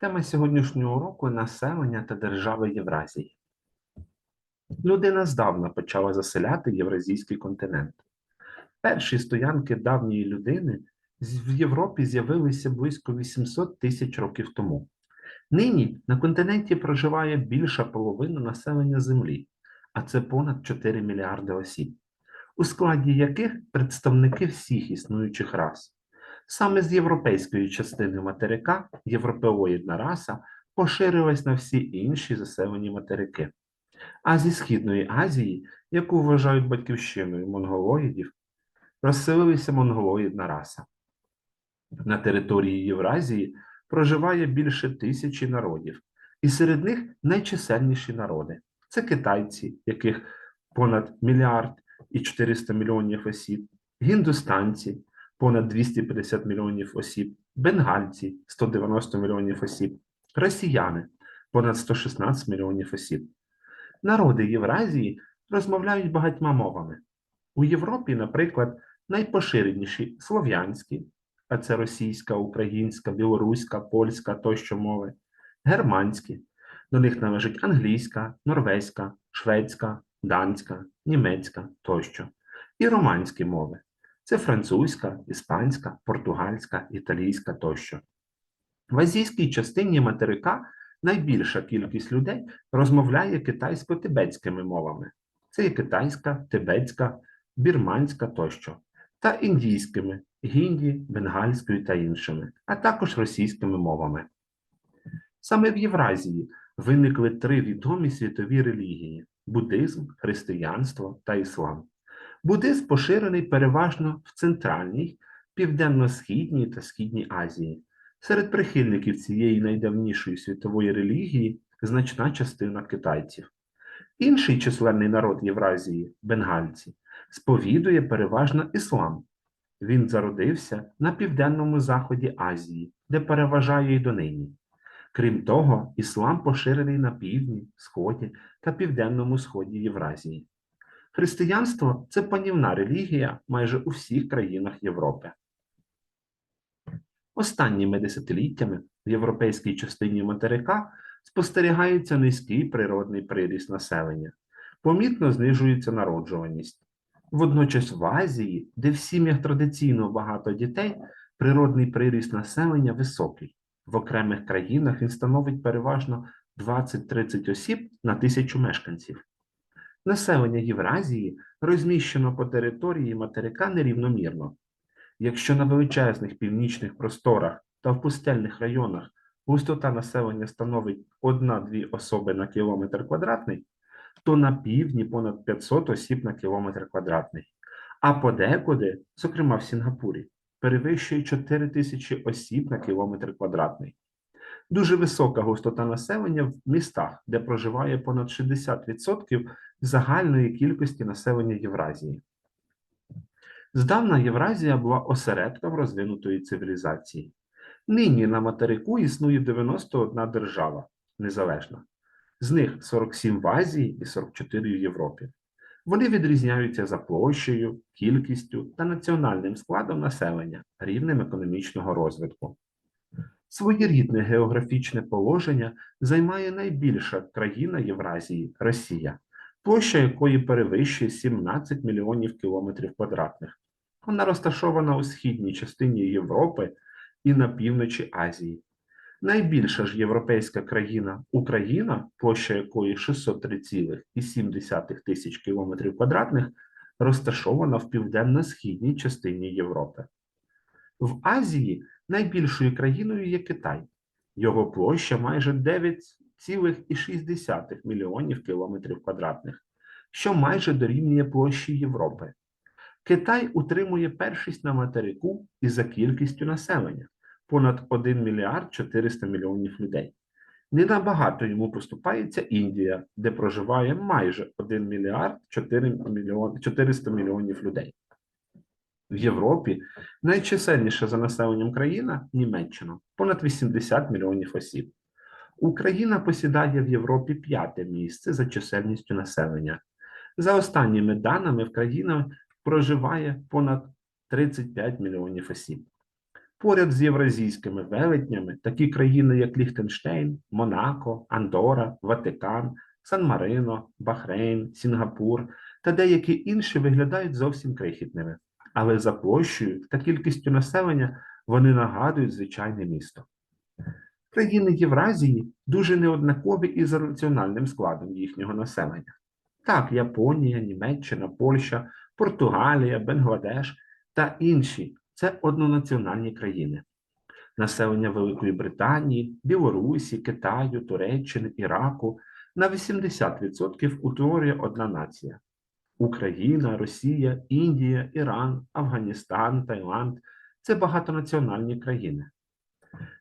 Тема сьогоднішнього уроку населення та держави Євразії. Людина здавна почала заселяти євразійський континент. Перші стоянки давньої людини в Європі з'явилися близько 800 тисяч років тому. Нині на континенті проживає більша половина населення Землі, а це понад 4 мільярди осіб, у складі яких представники всіх існуючих рас. Саме з європейської частини материка європеоїдна раса поширилась на всі інші заселені материки. А зі Східної Азії, яку вважають батьківщиною монголоїдів, розселилася монголоїдна раса. На території Євразії проживає більше тисячі народів, і серед них найчисельніші народи це китайці, яких понад мільярд і 400 мільйонів осіб, гіндустанці, понад 250 мільйонів осіб, бенгальці 190 мільйонів осіб, росіяни понад 116 мільйонів осіб. Народи Євразії розмовляють багатьма мовами. У Європі, наприклад, найпоширеніші слов'янські, а це російська, українська, білоруська, польська тощо мови, германські. До них належить англійська, норвезька, шведська, данська, німецька тощо, і романські мови. Це французька, іспанська, португальська, італійська тощо. В азійській частині материка найбільша кількість людей розмовляє китайсько-тибетськими мовами. Це і китайська, тибетська, бірманська тощо, та індійськими, гінді, бенгальською та іншими, а також російськими мовами. Саме в Євразії виникли три відомі світові релігії: буддизм, християнство та іслам. Буддизм поширений переважно в Центральній, Південно-Східній та Східній Азії. Серед прихильників цієї найдавнішої світової релігії значна частина китайців. Інший численний народ Євразії, бенгальці, сповідує переважно іслам. Він зародився на південному заході Азії, де переважає й донині. Крім того, іслам поширений на півдні, сході та південному сході Євразії. Християнство це панівна релігія майже у всіх країнах Європи. Останніми десятиліттями в європейській частині материка спостерігається низький природний приріст населення, помітно знижується народжуваність. Водночас в Азії, де в сім'ях традиційно багато дітей, природний приріст населення високий. В окремих країнах він становить переважно 20-30 осіб на тисячу мешканців. Населення Євразії розміщено по території материка нерівномірно. Якщо на величезних північних просторах та в пустельних районах густота населення становить 1-2 особи на кілометр квадратний, то на півдні понад 500 осіб на кілометр квадратний. А подекуди, зокрема в Сінгапурі, перевищує 4 тисячі осіб на кілометр квадратний. Дуже висока густота населення в містах, де проживає понад 60% загальної кількості населення Євразії. Здавна Євразія була осередком розвинутої цивілізації. Нині на материку існує 91 держава незалежна. З них 47 в Азії і 44 в Європі. Вони відрізняються за площею, кількістю та національним складом населення, рівнем економічного розвитку. Своєрідне географічне положення займає найбільша країна Євразії Росія, площа якої перевищує 17 мільйонів кілометрів квадратних. Вона розташована у східній частині Європи і на півночі Азії. Найбільша ж європейська країна Україна, площа якої 603,7 тисяч кілометрів квадратних, розташована в південно-східній частині Європи. В Азії найбільшою країною є Китай. Його площа майже 9,6 мільйонів кілометрів квадратних, що майже дорівнює площі Європи. Китай утримує першість на материку і за кількістю населення понад 1 мільярд 400 мільйонів людей. Не набагато йому поступається Індія, де проживає майже 1 мільярд 4 мільйон, 400 мільйонів людей. В Європі найчисельніша за населенням країна Німеччина понад 80 мільйонів осіб. Україна посідає в Європі п'яте місце за чисельністю населення. За останніми даними в країні проживає понад 35 мільйонів осіб. Поряд з євразійськими велетнями такі країни, як Ліхтенштейн, Монако, Андора, Ватикан, Сан-Марино, Бахрейн, Сінгапур та деякі інші виглядають зовсім крихітними. Але за площею та кількістю населення вони нагадують звичайне місто. Країни Євразії дуже неоднакові і за національним складом їхнього населення. Так, Японія, Німеччина, Польща, Португалія, Бангладеш та інші це однонаціональні країни. Населення Великої Британії, Білорусі, Китаю, Туреччини, Іраку на 80% утворює одна нація. Україна, Росія, Індія, Іран, Афганістан, Таїланд це багатонаціональні країни.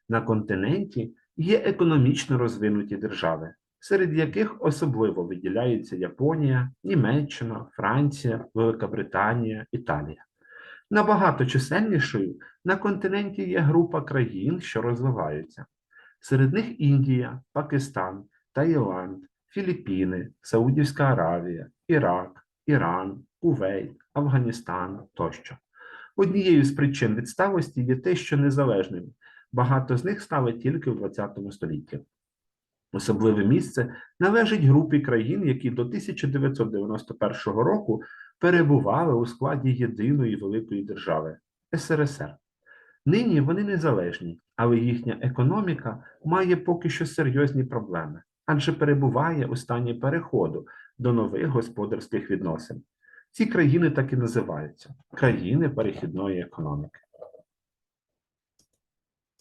На континенті є економічно розвинуті держави, серед яких особливо виділяються Японія, Німеччина, Франція, Велика Британія, Італія. Набагато чисельнішою на континенті є група країн, що розвиваються. Серед них Індія, Пакистан, Таїланд, Філіппіни, Саудівська Аравія, Ірак, Іран, Кувейт, Афганістан тощо. Однією з причин відсталості є те, що незалежними багато з них стали тільки в ХХ столітті. Особливе місце належить групі країн, які до 1991 року перебували у складі єдиної великої держави СРСР. Нині вони незалежні, але їхня економіка має поки що серйозні проблеми, адже перебуває у стані переходу до нових господарських відносин. Ці країни так і називаються країни перехідної економіки.